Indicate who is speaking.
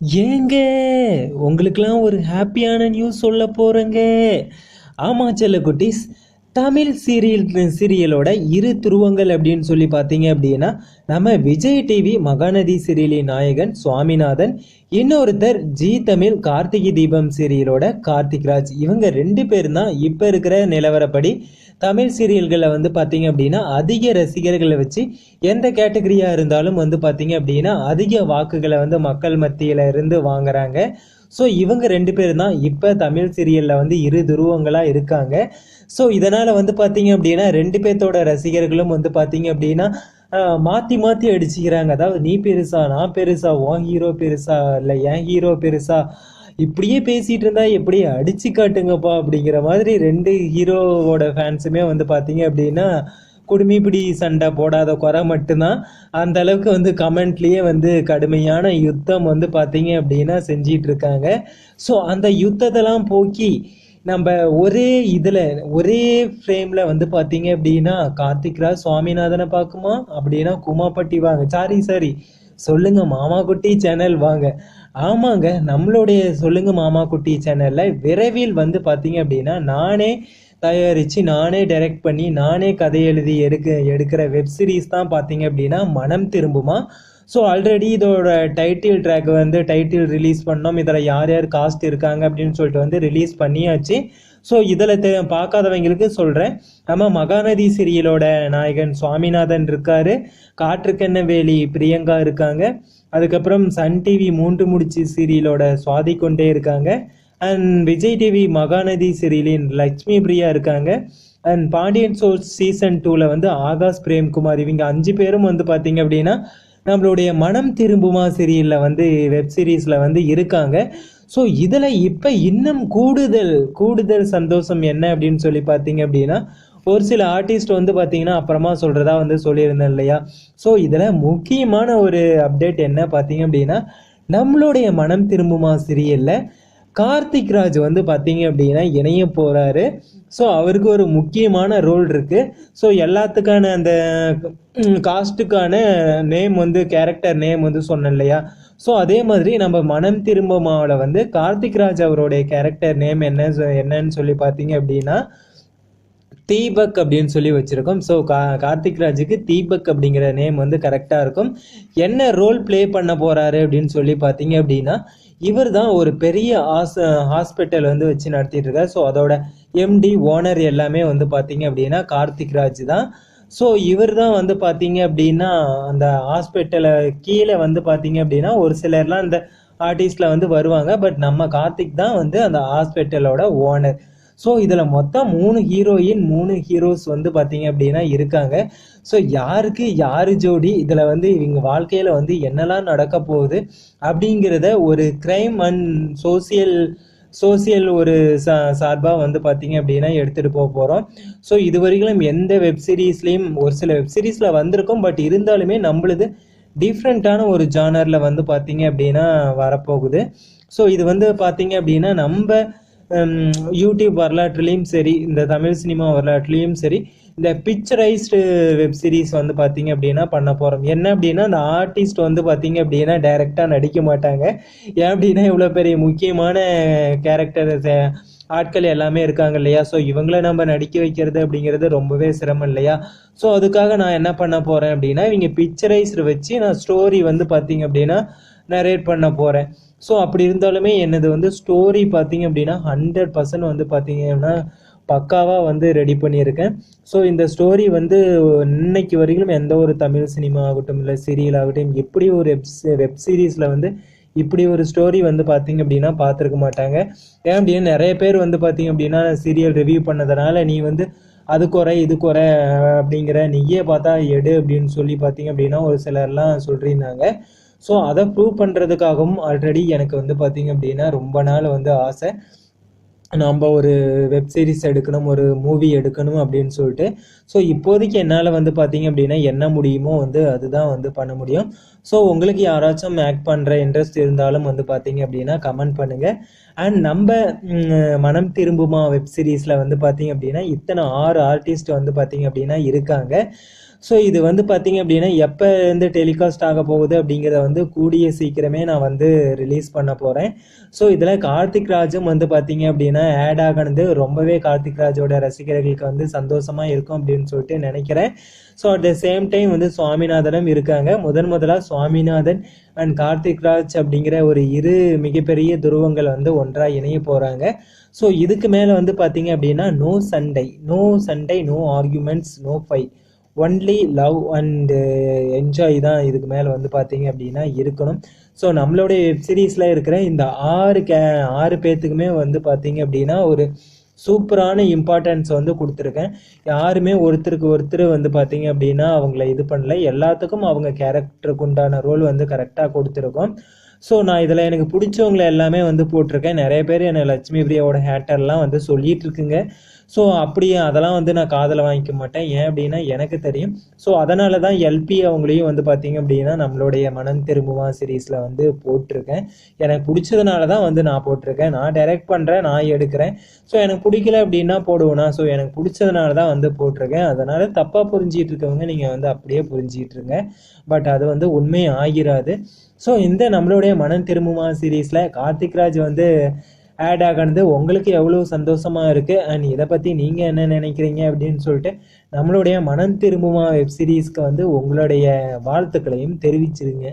Speaker 1: ஏங்க உங்களுக்கெல்லாம் ஒரு ஹாப்பியான நியூஸ் சொல்ல போகிறேங்க ஆமாம் செல்ல குட்டீஸ் தமிழ் சீரியல் சீரியலோட இரு துருவங்கள் அப்படின்னு சொல்லி பார்த்தீங்க அப்படின்னா நம்ம விஜய் டிவி மகாநதி சீரியலின் நாயகன் சுவாமிநாதன் இன்னொருத்தர் ஜி தமிழ் கார்த்திகை தீபம் சீரியலோட கார்த்திக் ராஜ். இவங்க ரெண்டு பேரும் தான் இப்போ இருக்கிற நிலவரப்படி தமிழ் சீரியல்களில் வந்து பார்த்தீங்க அப்படின்னா அதிக ரசிகர்களை வச்சு எந்த கேட்டகரியாக இருந்தாலும் வந்து பார்த்தீங்க அப்படின்னா அதிக வாக்குகளை வந்து மக்கள் மத்தியில் இருந்து வாங்குறாங்க. ஸோ இவங்க ரெண்டு பேரும் தான் இப்போ தமிழ் சீரியலில் வந்து இரு துருவங்களாக இருக்காங்க. ஸோ இதனால் வந்து பார்த்தீங்க அப்படின்னா ரெண்டு பேர்த்தோட ரசிகர்களும் வந்து பார்த்தீங்க அப்படின்னா மாற்றி மாற்றி அடிச்சுக்கிறாங்க. அதாவது நீ பெருசா நான் பெருசா உன் ஹீரோ பெருசா இல்லை என் ஹீரோ பெருசா இப்படியே பேசிகிட்டு இருந்தால் எப்படி அடிச்சு காட்டுங்கப்பா அப்படிங்கிற மாதிரி ரெண்டு ஹீரோவோட ஃபேன்ஸுமே வந்து பார்த்தீங்க அப்படின்னா குடுமிப்பிடி சண்டை போடாத குறை மட்டும்தான். அந்த அளவுக்கு வந்து கமெண்ட்லேயே வந்து கடுமையான யுத்தம் வந்து பார்த்தீங்க அப்படின்னா செஞ்சிட்டு இருக்காங்க. ஸோ அந்த யுத்தத்தெல்லாம் போக்கி நம்ம ஒரே இதில் ஒரே ஃப்ரேமில் வந்து பார்த்தீங்க அப்படின்னா கார்த்திக் ராஜ் சுவாமிநாதனை பார்க்குமா? அப்படின்னா குமாப்பட்டி வாங்க. சாரி சாரி சொல்லுங்க மாமா குட்டி சேனல் வாங்க. ஆமாங்க நம்மளுடைய சொல்லுங்க மாமா குட்டி சேனலில் விரைவில் வந்து பார்த்தீங்க அப்படின்னா நானே தயாரித்து நானே டைரக்ட் பண்ணி நானே கதை எழுதி எடுக்க எடுக்கிற வெப்சீரிஸ் தான் பார்த்தீங்க அப்படின்னா மனம் திரும்புமா? ஸோ ஆல்ரெடி இதோட டைட்டில் ட்ராக் வந்து டைட்டில் ரிலீஸ் பண்ணோம். இதில் யார் யார் காஸ்ட் இருக்காங்க அப்படின்னு சொல்லிட்டு வந்து ரிலீஸ் பண்ணியாச்சு. ஸோ இதில் தெ பார்க்காதவங்களுக்கு சொல்கிறேன் நம்ம மகாநதி சீரியலோட நாயகன் சுவாமிநாதன் இருக்காரு. காற்றுக்கென்னவேலி பிரியங்கா இருக்காங்க. அதுக்கப்புறம் சன் டிவி மூன்று முடிச்சு சீரியலோட சுவாதி கொண்டே இருக்காங்க. அண்ட் விஜய் டிவி மகாநதி சீரியலின் லக்ஷ்மி பிரியா இருக்காங்க. அண்ட் பாண்டியன் சோர்ஸ் சீசன் டூவில் வந்து ஆகாஷ் பிரேம்குமார் இவங்க அஞ்சு பேரும் வந்து பார்த்தீங்க அப்படின்னா நம்மளுடைய மனம் திரும்புமா சீரியலில் வந்து வெப் சீரிஸில் வந்து இருக்காங்க. ஸோ இதில் இப்போ இன்னும் கூடுதல் கூடுதல் சந்தோஷம் என்ன அப்படின்னு சொல்லி பார்த்தீங்க அப்படின்னா ஒரு சில ஆர்டிஸ்ட் வந்து பார்த்தீங்கன்னா அப்புறமா சொல்கிறதா வந்து சொல்லியிருந்தேன் இல்லையா? ஸோ இதில் முக்கியமான ஒரு அப்டேட் என்ன பார்த்தீங்க அப்படின்னா நம்மளுடைய மனம் திரும்புமா சீரியலில் கார்த்திக் ராஜ் வந்து பார்த்தீங்க அப்படின்னா இணைய போகிறாரு ஸோ அவருக்கு ஒரு முக்கியமான ரோல் இருக்கு. ஸோ எல்லாத்துக்கான அந்த காஸ்ட்டுக்கான நேம் வந்து கேரக்டர் நேம் வந்து சொன்னேன் இல்லையா? ஸோ அதே மாதிரி நம்ம மனம் திரும்பமாவில் வந்து கார்த்திக் ராஜ் அவருடைய கேரக்டர் நேம் என்ன சொ- என்னன்னு சொல்லி பார்த்தீங்க அப்படின்னா தீபக் அப்படின்னு சொல்லி வச்சுருக்கோம். ஸோ கா கார்த்திக் ராஜுக்கு தீபக் அப்படிங்கிற நேம் வந்து கரெக்டாக இருக்கும். என்ன ரோல் ப்ளே பண்ண போகிறாரு அப்படின்னு சொல்லி பார்த்தீங்க அப்படின்னா இவர் தான் ஒரு பெரிய ஹாஸ் ஹாஸ்பிட்டல் வந்து வச்சு நடத்திட்டு இருக்கார் ஸோ அதோட எம்டி ஓனர் எல்லாமே வந்து பார்த்தீங்க அப்படின்னா கார்த்திக் ராஜ் தான். ஸோ இவர் தான் வந்து பார்த்தீங்க அப்படின்னா அந்த ஹாஸ்பிட்டலை கீழே வந்து பார்த்தீங்க அப்படின்னா ஒரு சிலர்லாம் அந்த ஆர்டிஸ்டில் வந்து வருவாங்க. பட் நம்ம கார்த்திக் தான் வந்து அந்த ஹாஸ்பிட்டலோட ஓனர் ஸோ இதில் மொத்தம் மூணு ஹீரோயின் மூணு ஹீரோஸ் வந்து பார்த்தீங்க அப்படின்னா இருக்காங்க. ஸோ யாருக்கு யார் ஜோடி? இதில் வந்து இவங்க வாழ்க்கையில் வந்து என்னெல்லாம் நடக்க போகுது அப்படிங்கிறத ஒரு கிரைம் அண்ட் சோசியல் சோசியல் ஒரு சா சார்பாக வந்து பார்த்தீங்க அப்படின்னா எடுத்துகிட்டு போக போகிறோம் ஸோ இது வரைக்கும் எந்த வெப் சீரிஸ்லேயும் ஒரு சில வெப் சீரிஸில் வந்திருக்கும். பட் இருந்தாலுமே நம்மளுது டிஃப்ரெண்ட்டான ஒரு ஜானரில் வந்து பார்த்தீங்க அப்படின்னா வரப்போகுது. ஸோ இது வந்து பார்த்தீங்க அப்படின்னா நம்ம யூடியூப் வரலாற்றுலேயும் சரி இந்த தமிழ் சினிமா வரலாற்றுலேயும் சரி இந்த பிக்சரைஸ்டு வெப் சீரிஸ் வந்து பார்த்தீங்க அப்படின்னா பண்ண போகிறோம் என்ன அப்படின்னா அந்த ஆர்டிஸ்ட் வந்து பார்த்தீங்க அப்படின்னா டைரெக்டாக நடிக்க மாட்டாங்க. ஏன் அப்படின்னா இவ்வளோ பெரிய முக்கியமான கேரக்டர் ஆட்கள் எல்லாமே இருக்காங்க இல்லையா? ஸோ இவங்கள நம்ம நடிக்க வைக்கிறது அப்படிங்கிறது ரொம்பவே சிரமம் இல்லையா? ஸோ அதுக்காக நான் என்ன பண்ண போகிறேன் அப்படின்னா இவங்க பிக்சரைஸ்டு வச்சு நான் ஸ்டோரி வந்து பார்த்தீங்க அப்படின்னா நரேட் பண்ண போகிறேன் ஸோ அப்படி இருந்தாலுமே என்னது வந்து ஸ்டோரி பார்த்தீங்க அப்படின்னா ஹண்ட்ரட் பர்சன்ட் வந்து பார்த்தீங்கன்னா பக்காவாக வந்து ரெடி பண்ணியிருக்கேன். ஸோ இந்த ஸ்டோரி வந்து இன்னைக்கு வரைக்கும் எந்த ஒரு தமிழ் சினிமா ஆகட்டும் இல்லை சீரியல் ஆகட்டும் இப்படி ஒரு வெப் வெப் சீரிஸில் வந்து இப்படி ஒரு ஸ்டோரி வந்து பார்த்தீங்க அப்படின்னா பார்த்துருக்க மாட்டாங்க. ஏன் அப்படின்னா நிறைய பேர் வந்து பார்த்தீங்க அப்படின்னா சீரியல் ரிவ்யூ பண்ணதுனால நீ வந்து அது குறை இது குறை அப்படிங்கிற நீயே பார்த்தா எடு அப்படின்னு சொல்லி பார்த்தீங்க அப்படின்னா ஒரு சிலர்லாம் சொல்லியிருந்தாங்க. ஸோ அதை ப்ரூவ் பண்ணுறதுக்காகவும் ஆல்ரெடி எனக்கு வந்து பார்த்தீங்க அப்படின்னா ரொம்ப நாள் வந்து ஆசை. நம்ம ஒரு வெப் சீரிஸ் எடுக்கணும் ஒரு மூவி எடுக்கணும் அப்படின்னு சொல்லிட்டு. ஸோ இப்போதைக்கு என்னால் வந்து பார்த்தீங்க அப்படின்னா என்ன முடியுமோ வந்து அதுதான் வந்து பண்ண முடியும். ஸோ உங்களுக்கு யாராச்சும் ஆக்ட் பண்ணுற இன்ட்ரெஸ்ட் இருந்தாலும் வந்து பார்த்தீங்க அப்படின்னா கமெண்ட் பண்ணுங்கள் அண்ட் நம்ம மனம் திரும்புமா வெப் சீரிஸில் வந்து பார்த்தீங்க அப்படின்னா இத்தனை ஆறு ஆர்டிஸ்ட் வந்து பார்த்தீங்க அப்படின்னா இருக்காங்க. ஸோ இது வந்து பார்த்தீங்க அப்படின்னா எப்போ இருந்து டெலிகாஸ்ட் ஆக போகுது அப்படிங்கிறத வந்து கூடிய சீக்கிரமே நான் வந்து ரிலீஸ் பண்ண போகிறேன் ஸோ இதில் கார்த்திக் ராஜும் வந்து பார்த்தீங்க அப்படின்னா ஆட் ஆகினது ரொம்பவே கார்த்திக் ராஜோட ரசிகர்களுக்கு வந்து சந்தோஷமாக இருக்கும் அப்படின்னு சொல்லிட்டு நினைக்கிறேன். So at the same time வந்து சுவாமிநாதனும் இருக்காங்க. முதன் முதலாக சுவாமிநாதன் அண்ட் கார்த்திக் ராஜ் அப்படிங்கிற ஒரு இரு மிகப்பெரிய துருவங்கள் வந்து ஒன்றாக இணைய போகிறாங்க ஸோ இதுக்கு மேலே வந்து பார்த்தீங்க அப்படின்னா நோ சண்டை. நோ சண்டை no arguments no fight only love and enjoy தான் இதுக்கு மேலே வந்து பார்த்தீங்க அப்படின்னா இருக்கணும். ஸோ நம்மளுடைய வெப் சீரிஸில் இருக்கிற இந்த ஆறு கே ஆறு பேர்த்துக்குமே வந்து பார்த்தீங்க அப்படின்னா ஒரு சூப்பரான இம்பார்ட்டன்ஸ் வந்து கொடுத்துருக்கேன். யாருமே ஒருத்தருக்கு ஒருத்தர் வந்து பார்த்தீங்க அப்படின்னா அவங்கள இது பண்ணல. எல்லாத்துக்கும் அவங்க கேரக்டருக்கு உண்டான ரோல் வந்து கரெக்டாக கொடுத்துருக்கோம். ஸோ நான் இதில் எனக்கு பிடிச்சவங்கள எல்லாமே வந்து போட்டிருக்கேன். நிறைய பேர் என்னை லட்சுமி பிரியாவோட ஹேட்டர்லாம் வந்து சொல்லிகிட்டு இருக்குங்க. ஸோ அப்படியே அதெல்லாம் வந்து நான் காதில் வாங்கிக்க மாட்டேன். ஏன் அப்படின்னா எனக்கு தெரியும். ஸோ அதனால தான் எல்பி அவங்களையும் வந்து பார்த்தீங்க அப்படின்னா நம்மளுடைய மனம் திரும்புவா சீரீஸில் வந்து போட்டிருக்கேன். எனக்கு பிடிச்சதுனால தான் வந்து நான் போட்டிருக்கேன். நான் டைரக்ட் பண்ணுறேன் நான் எடுக்கிறேன். ஸோ எனக்கு பிடிக்கல அப்படின்னா போடுவேனா ஸோ எனக்கு பிடிச்சதுனால தான் வந்து போட்டிருக்கேன். அதனால் தப்பாக புரிஞ்சிகிட்டு இருக்கவங்க நீங்கள் வந்து அப்படியே புரிஞ்சிட்டு இருங்க. பட் அது வந்து உண்மை ஆகிராது. ஸோ இந்த நம்மளுடைய மனம் திரும்புமா சீரீஸில் கார்த்திக் ராஜ் வந்து ஆட் ஆகினது உங்களுக்கு எவ்வளோ சந்தோஷமாக இருக்குது அண்ட் இதை பற்றி நீங்கள் என்ன நினைக்கிறீங்க? அப்படின்னு சொல்லிட்டு நம்மளுடைய மனம் திரும்புமா வெப்சீரிஸ்க்கு வந்து உங்களுடைய வாழ்த்துக்களையும் தெரிவிச்சிருங்க.